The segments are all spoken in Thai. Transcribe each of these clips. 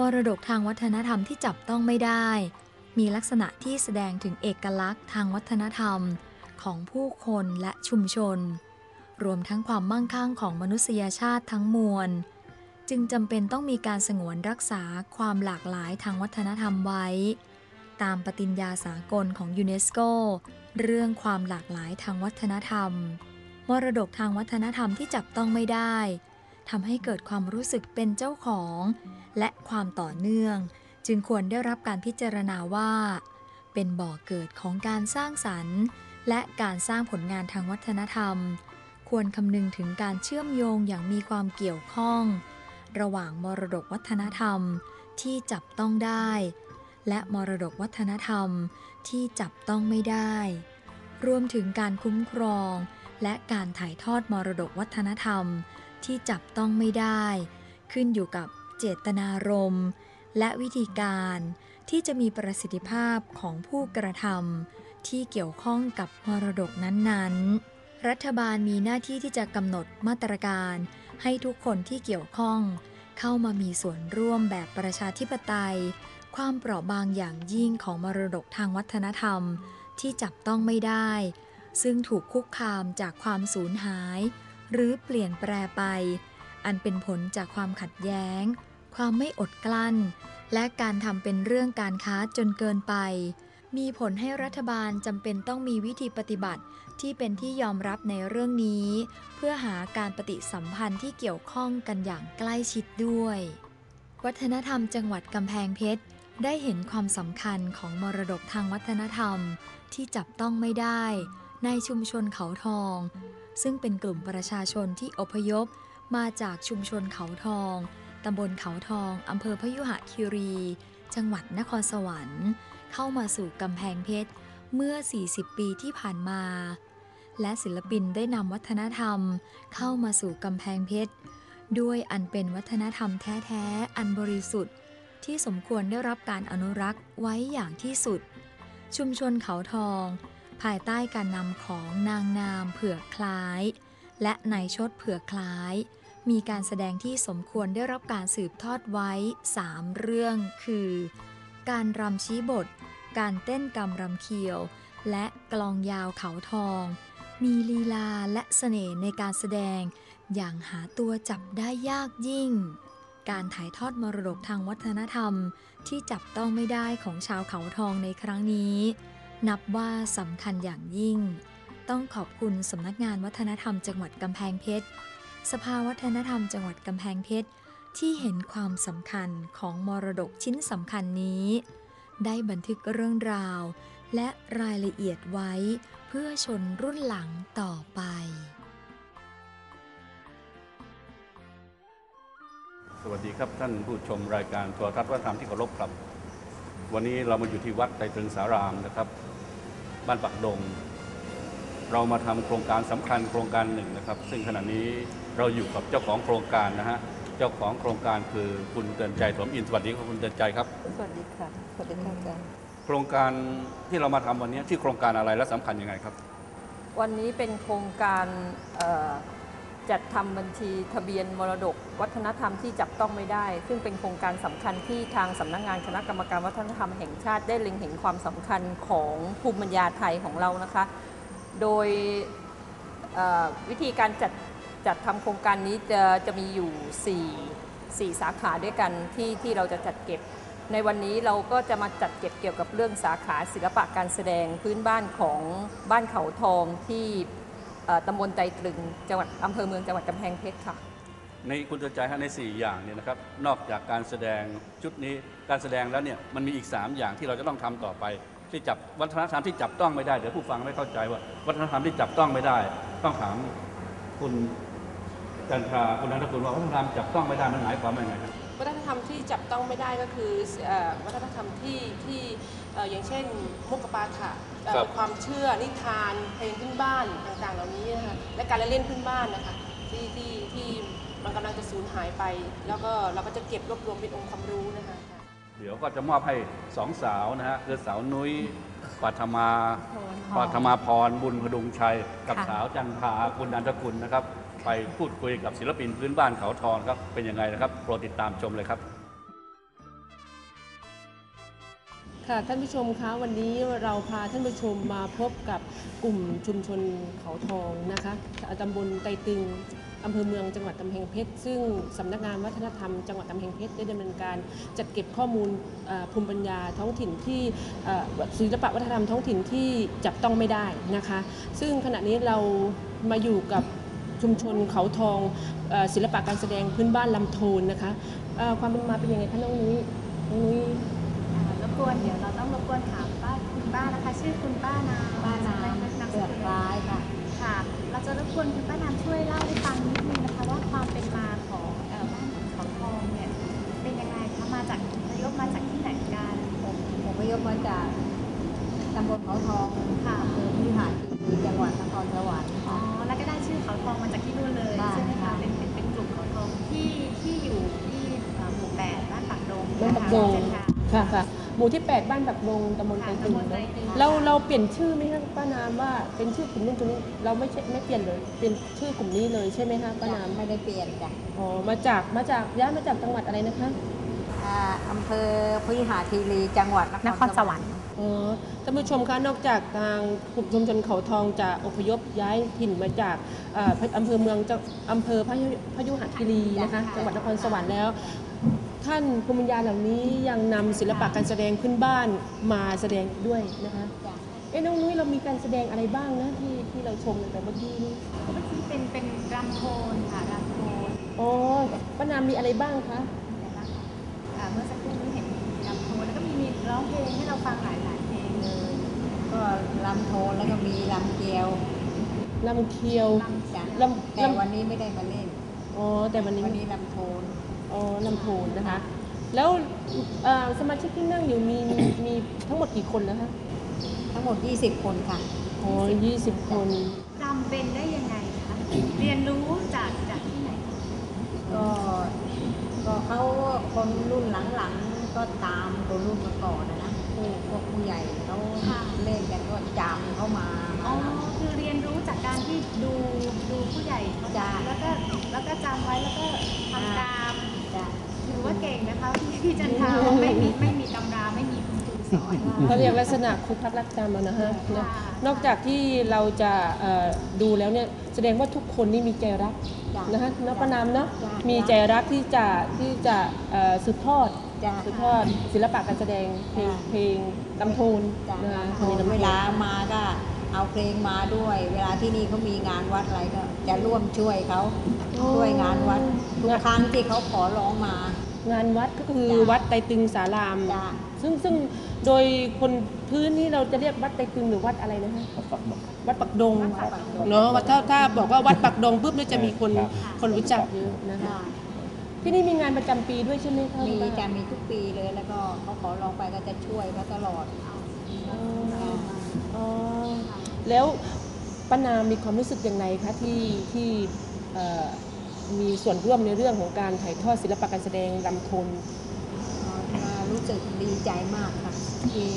มรดกทางวัฒนธรรมที่จับต้องไม่ได้ มีลักษณะที่แสดงถึงเอกลักษณ์ทางวัฒนธรรมของผู้คนและชุมชน รวมทั้งความมั่งคั่งของมนุษยชาติทั้งมวล จึงจำเป็นต้องมีการสงวนรักษาความหลากหลายทางวัฒนธรรมไว้ ตามปฏิญญาสากลของยูเนสโก เรื่องความหลากหลายทางวัฒนธรรม มรดกทางวัฒนธรรมที่จับต้องไม่ได้ทำให้เกิดความรู้สึกเป็นเจ้าของ และความต่อเนื่อง จึงควรได้รับการพิจารณาว่า เป็นบ่อเกิดของการสร้างสรรค์ และการสร้างผลงานทางวัฒนธรรม ควรคำนึงถึงการเชื่อมโยงอย่างมีความเกี่ยวข้อง ระหว่างมรดกวัฒนธรรมที่จับต้องได้ และมรดกวัฒนธรรมที่จับต้องไม่ได้ รวมถึงการคุ้มครอง และการถ่ายทอดมรดกวัฒนธรรมที่จับต้องไม่ได้ ขึ้นอยู่กับ เจตนารมณ์ และวิธีการที่จะมีประสิทธิภาพของผู้กระทำที่เกี่ยวข้องกับมรดกนั้นๆ รัฐบาลมีหน้าที่ที่จะกำหนดมาตรการให้ทุกคนที่เกี่ยวข้อง เข้ามามีส่วนร่วมแบบประชาธิปไตย ความเปราะบางอย่างยิ่งของมรดกทางวัฒนธรรมที่จับต้องไม่ได้ ซึ่งถูกคุกคามจากความสูญหาย หรือเปลี่ยนแปลไป อันเป็นผลจากความขัดแย้ง ความไม่อดกลั้น และการทำเป็นเรื่องการค้าจนเกินไป มีผลให้รัฐบาลจำเป็นต้องมีวิธีปฏิบัติที่เป็นที่ยอมรับในเรื่องนี้ เพื่อหาการปฏิสัมพันธ์ที่เกี่ยวข้องกันอย่างใกล้ชิดด้วย วัฒนธรรมจังหวัดกำแพงเพชรได้เห็นความสำคัญของมรดกทางวัฒนธรรมที่จับต้องไม่ได้ ในชุมชนเขาทอง ซึ่งเป็นกลุ่มประชาชนที่อพยพมาจากชุมชนเขาทอง ตำบลเขาทองอำเภอพยุหคีรี จังหวัดนครสวรรค์ เข้ามาสู่กำแพงเพชรเมื่อ 40 ปีที่ผ่านมา และศิลปินได้นำวัฒนธรรม เข้ามาสู่กำแพงเพชรด้วยอันเป็นวัฒนธรรมแท้ๆ อันบริสุทธิ์ ที่สมควรได้รับการอนุรักษ์ไว้อย่างที่สุด ชุมชนเขาทอง ภายใต้การนำของนางงามเผือกคล้าย และนายชดเผือกคล้าย มีการแสดงที่สมควรได้รับการสืบทอดไว้ 3 เรื่องคือ การรำชี้บท การเต้นกำรำเคียว และกลองยาวเขาทอง มีลีลาและเสน่ห์ในการแสดง อย่างหาตัวจับได้ยากยิ่ง การถ่ายทอดมรดกทางวัฒนธรรมที่จับต้องไม่ได้ของชาวเขาทองในครั้งนี้ นับว่าสำคัญอย่างยิ่ง ต้องขอบคุณสำนักงานวัฒนธรรมจังหวัดกำแพงเพชร สภาวัฒนธรรมจังหวัดกำแพงเพชรที่เห็นความสำคัญของมรดกชิ้นสำคัญนี้ ได้บันทึกเรื่องราว และรายละเอียดไว้เพื่อชนรุ่นหลังต่อไป สวัสดีครับท่านผู้ชมรายการโทรทัศน์วัฒนธรรมที่เคารพครับ วันนี้เรามาอยู่ที่วัดไตรตรึงสารามนะครับ บ้านปักดง เรามาทำโครงการสำคัญโครงการหนึ่งนะครับ ซึ่งขณะนี้เราอยู่กับเจ้าของโครงการนะฮะเจ้าของโครงการคือคุณเตือนใจสมอินทร์สวัสดีครับคุณเตือนใจครับสวัสดีค่ะสวัสดีค่ะอาจารย์โครงการที่เรามาทำวันนี้ที่โครงการอะไรและสำคัญยังไงครับ วันนี้เป็นโครงการเอ่อจัดทำบัญชีทะเบียนมรดก วัฒนธรรมที่จับต้องไม่ได้ ซึ่งเป็นโครงการสำคัญที่ทางสำนักงานคณะกรรมการวัฒนธรรมแห่งชาติได้เล็งเห็นความสำคัญของภูมิปัญญาไทยของเรานะคะ โดยวิธีการจัดจัดทำโครงการนี้จะจะมีอยู่ 4 4 สาขาด้วยกันที่ที่เราจะจัดเก็บ ในวันนี้เราก็จะมาจัดเก็บเกี่ยวกับเรื่องสาขาศิลปะการแสดงพื้นบ้านของบ้านเขาทองที่ตำบลไตรตรึงจังหวัดอำเภอเมืองจังหวัดกำแพงเพชรค่ะ ในคุณเตือนใจฮะใน 4 อย่างเนี่ยนะครับนอกจากการแสดงชุดนี้การแสดงแล้วเนี่ยมันมีอีก 3 อย่างที่เราจะต้องทำต่อไป ที่จับวัฒนธรรมที่จับต้องไม่ได้เดี๋ยวผู้ฟังไม่เข้าใจว่า วัฒนธรรมที่จับต้องไม่ได้ ต้องถามคุณจันทราคุณนันทคุณว่าวัฒนธรรมจับต้องไม่ได้มันหมายความว่าไงครับวัฒนธรรมที่จับต้องไม่ได้ก็คือเอ่อวัฒนธรรมที่ที่เอ่ออย่างเช่น มุกปาฐะเอ่อครับความเชื่อนิทานเพลงพื้นบ้านต่างๆ เหล่านี้นะคะและการละเล่นพื้นบ้านนะคะที่ที่ที่มันกำลังจะสูญหายไป แล้วก็เราก็จะเก็บรวบรวมเป็นองค์ความรู้นะคะ เดี๋ยวก็จะมอบให้สองสาวนะฮะคือสาวนุ้ยปัทมาพรปัทมาพรบุญพดุงชัย กับค่ะสาวจันทราคุณนันทคุณนะครับ ไปพูดคุยกับศิลปินพื้นบ้านเขาทองครับ เป็นยังไงนะครับโปรดติดตามชมเลยครับ ค่ะท่านผู้ชมคะวันนี้เราพาท่านผู้ชมมาพบกับกลุ่มชุมชนเขาทองนะคะตำบลไตรตึง อำเภอเมืองจังหวัดกำแพงเพชร ซึ่งสำนักงานวัฒนธรรมจังหวัดกำแพงเพชรได้ดำเนินการจัดเก็บข้อมูลเอ่อภูมิปัญญาท้องถิ่นที่เอ่อศิลปะวัฒนธรรมท้องถิ่นที่จับต้องไม่ได้นะคะ ซึ่งขณะนี้เรามาอยู่กับชุมชนเขาทองเอ่อศิลปะการแสดงพื้นบ้านลำโทนนะคะเอ่อความเป็นมาเป็นยังไงคะน้องนุ้ยน้องนุ้ยอ่ารบกวนเดี๋ยวเราต้องรบกวนถามป้าคุณป้านะคะ ชื่อคุณป้านามป้านามนามสเปลือกกุลร้ายค่ะ ค่ะ เราจะรบกวนคุณป้านามช่วยเล่าให้ฟังนิดนึงนะคะว่าความเป็นมาของเอ่อบ้านเขาทองเนี่ยเป็นยังไงคะมาจากอพยพมาจากที่ไหนกันผมผมพยพมาจากตำบลเขาทองค่ะอำเภอพิหารคีรีจังหวัดนครสวรรค์อ๋อค่ะ แล้วก็ได้ชื่อเขาทองมาจากที่นู่นเลยค่ะใช่ไหมคะค่ะเป็นเป็นเป็นกลุ่มเขาทองที่ที่อยู่ที่เอ่อหมู่แปดบ้านปากดงบ้านปากดงเส้นทาง ค่ะค่ะ หมู่ที่ 8 บ้านปักดงตำบลไตรตึงค่ะตำบลไตรเนอะตึงเราเราเปลี่ยนชื่อไหมคะป้านามว่าเป็นชื่อกลุ่มนู้นกลุ่มนี้เราไม่ใช่ไม่เปลี่ยนเลยเป็นชื่อกลุ่มนี้เลยใช่ไหมคะป้านามไม่ได้เปลี่ยนจ้ะอ๋อมาจากมาจากย้ายมาจากจังหวัดอะไรนะคะอ่าอำเภอพิหารคีรีจังหวัดนนคครรสสววรรรรค์ค์ อ๋อท่านผู้ชมคะนอกจากทางกลุ่มชุมชนเขาทองจะอพยพย้ายถิ่นมาจากเอ่ออำเภอเมืองจังอำเภอพยุพยุหคีรีนะคะจังหวัดนครสวรรค์แล้ว ท่านภูมิปัญญาเหล่านี้ยังนำศิลปะการแสดงพื้นบ้านมาแสดงอีกด้วยนะคะจ้ะเอ๊ะน้องนุ้ยเรามีการแสดงอะไรบ้างนะที่ที่เราชมตั้งแต่เมื่อกี้นี้เมื่อกี้เป็นเป็นรำโทนค่ะรำโทนอ๋อป้านามมีอะไรบ้างคะเดี๋ยวนะคะอ่าเมื่อสักครู่นี้เห็นมีรำโทนแล้วก็มีมีร้องเพลงให้เราฟังหลายหลายๆเพลงเลยก็ลำโทนแล้วก็มีลำเกียวลำเคียว ลำจ้ะลำแต่ลำ วันนี้ไม่ได้มาเล่น อ๋อแต่วันนี้วันนี้ลำโทนอ๋อ ลำโพนนะคะ แล้วเอ่อสมาชิกที่นั่งอยู่มีมีมีทั้งหมดกี่คนแล้วคะ ทั้งหมด 20 คนค่ะอ๋อยี่สิบคนรำเป็นได้ยังไงคะเรียนรู้จากจากที่ไหน ก็ก็เขาคนรุ่นหลังๆก็ตามคนรุ่นมาก่อนนะนะผู้พวกผู้ใหญ่เขาค่ะเล่นกันก็จำเขามาอ๋อมาคือเรียนรู้จากการที่ดูดูผู้ใหญ่เขาจ้ะทำแล้วก็แล้วก็จำไว้แล้วก็ทำตาม จ้ะ ถือว่าเก่ง นะคะพี่พี่จันทราไม่มีไม่มีตำราไม่มีคุณครูสอน เขาเรียกลักษณะครูพักรักจำอะนะฮะนะนอกจากที่เราจะเอ่อดูแล้วเนี่ยแสดงว่าทุกคนนี่มีใจรักจ้ะนะฮะนับประนามเนาะจ้ะ มีใจรักที่จะที่จะเอ่อสืบทอดจ้ะ สืบทอดศิลปะการแสดงเพลงจ้ะ เพลงลำโพนจ้ะนะคะโทนเวลามาก็เอาเพลงมาด้วย เวลาที่นี่เขามีงานวัดอะไรก็จะร่วมช่วยเขาช่วยงานวัดทุกครั้งที่เขาขอร้องมา งานวัดก็คือจ้ะวัดไตรตึงสาราม จ้ะซึ่งซึ่งโดยคนพื้นนี่เราจะเรียกวัดไตรตึงหรือวัดอะไรนะฮะวัดปักดงวัดปักดง เนาะว่าถ้าถ้าบอกว่าวัดปักดงปุ๊บเนี่ยจะมีคนครับ คนรู้จักเยอะนะคะ ที่นี่มีงานประจำปีด้วยใช่ไหมคะมีคุณป้าจะมีทุกปีเลยแล้วก็เขาขอร้องไปก็จะช่วยเขาตลอดอ๋ออ๋อแล้วป้านามมีความรู้สึกอย่างไรคะที่ที่เอ่อ มีส่วนร่วมในเรื่องของการถ่ายทอดศิลปะการแสดงลำโพนมารู้สึกดีใจมากค่ะที่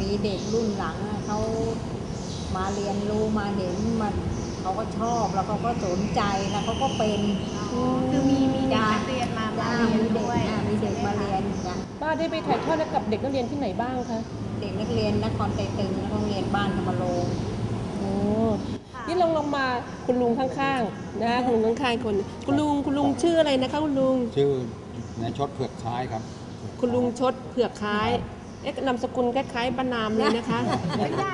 มีเด็กรุ่นหลังอะเขามาเรียนรู้มาเห็นมันเขาก็ชอบแล้วเขาก็สนใจแล้วเขาก็เป็นคือมีมีเด็กจ้ะนักเรียนมามาจ้าเรียนมีเด็ด้กวยอะมีเด็กมาเรียนจ้ะป้าได้ไปถ่ายทอดให้กับเด็กนักเรียนที่ไหนบ้างคะเด็กนักเรียนนครไตรตึงแล้วก็โรงเรียนบ้านธรรมโรงโอ้ค่ะ นี่ลองลงมาคุณลุงข้างๆนะคุณลุงข้างๆคนคุณลุงคุณลุงชื่ออะไรนะคะคุณลุง ชื่อนายชดเผือกคล้ายครับ คุณลุงชดเผือกคล้ายเอ๊ะนามสกุลคล้ายๆป้านามเลยนะคะ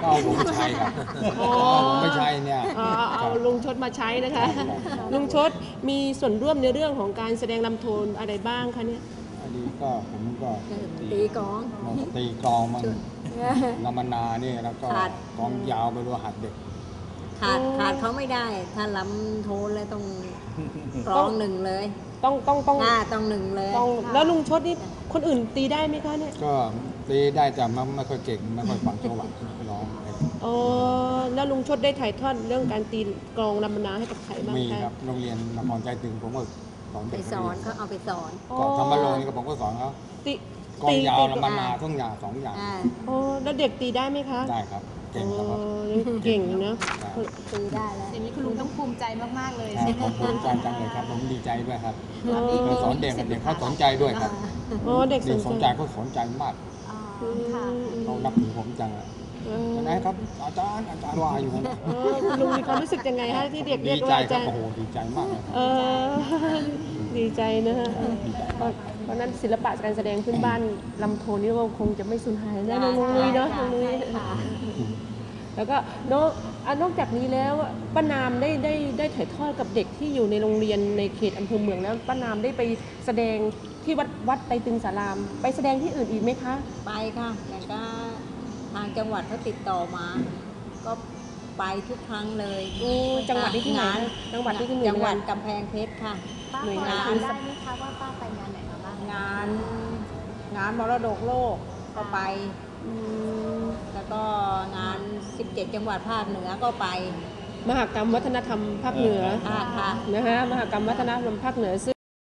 ก็หลวงชัยครับอ๋อหลวงไม่ชัยเนี่ยเอาเอาเอาลุงชดมาใช้นะคะ ลุงชดมีส่วนร่วมในเรื่องของการแสดงลำโทนอะไรบ้างคะเนี่ย อันนี้ก็ผมก็ตีกลอง ตีกลองมันลำมนาเนี่ยแล้วก็ขาดกลองยาวไปด้วยหัดเด็ก ขาดขาดเขาไม่ได้ ถ้าลำโทนเลยต้องร้องหนึ่งเลยต้องต้องต้องหน้าต้องหนึ่งเลยต้องแล้วลุงชดนี่คนอื่นตีได้ไหมคะเนี่ยก็ตีได้แต่ไม่ไม่ค่อยเก่งไม่ค่อยฟังจังหวะร้องอ๋อแล้วลุงชดได้ถ่ายทอดเรื่องการตีกลองลำนาให้กับใครบ้างมีคะครับโรงเรียนนครใจตึงผมก็สอนไปเด็กสอนเขาเอาไปสอนก่อนทำมาลงนี่ก็ผมก็สอนเขาตีกลองยาวตีลำมนาทุ่งยาวสองอย่างอ่าอ๋อแล้วเด็กตีได้ไหมคะได้ครับ เก่งครับอ๋อเก่งเนอะครับตีได้แล้วอย่างนี้คุณลุงต้องภูมิใจมาก ๆ เลยครับใช่ไหมผมภูคะมิใจจังเลยครับผมดีใจด้วยครับอ๋อเราสอนเด็กกับเด็กเขาสนใจด้วยครับอ๋อเด็กสเด็กนสนใจใจเขาสนใจมากอ๋อค่ะเขานับถือผมจังอะเออไหนครับอาจารย์อาจารย์ว่าอยู่นะเออคุณลุงมีความรู้สึกยังไงฮะที่เด็กเรีดียกใจว่าอาครัจาบรย์โอ้โหดีใจมากเลยครับเออ ดีใจนะฮะเพราะเพราะนั้นศิลปะการแสดงพื้นบ้านลำโทนนี่ก็คงจะไม่สูญหายนะน้องนุ้ยเนาะน้องนุ้ยค่ะแล้วก็นอกอะนอกจากนี้แล้วป้านามได้ได้ได้ถ่ายทอดกับเด็กที่อยู่ในโรงเรียนในเขตอำเภอเมืองแล้วป้านามได้ไปแสดงที่วัดวัดไตรตึงสาราม ไปแสดงที่อื่นอีกไหมคะ ไปค่ะแต่ก็ทางจังหวัดเขาติดต่อมา ก็ ไปทุกครั้งเลยอืมจังหวัดที่ที่ไหนงาน จังหวัดที่ที่หน่วยจังหวัดงานกำแพงเพชรค่ะ ป้าหน่วยพองาน จำได้ไหมคะว่าป้าไปงานไหนมาบ้างงานงานมรดกโลกก็ไป อืมแล้วก็งาน 17 จังหวัดภาคเหนือก็ไปมหกรรมวัฒนธรรมภาคเหนือค่ะค่ะ นะคะมหกรรมวัฒนธรรมภาคเหนือซึ่ง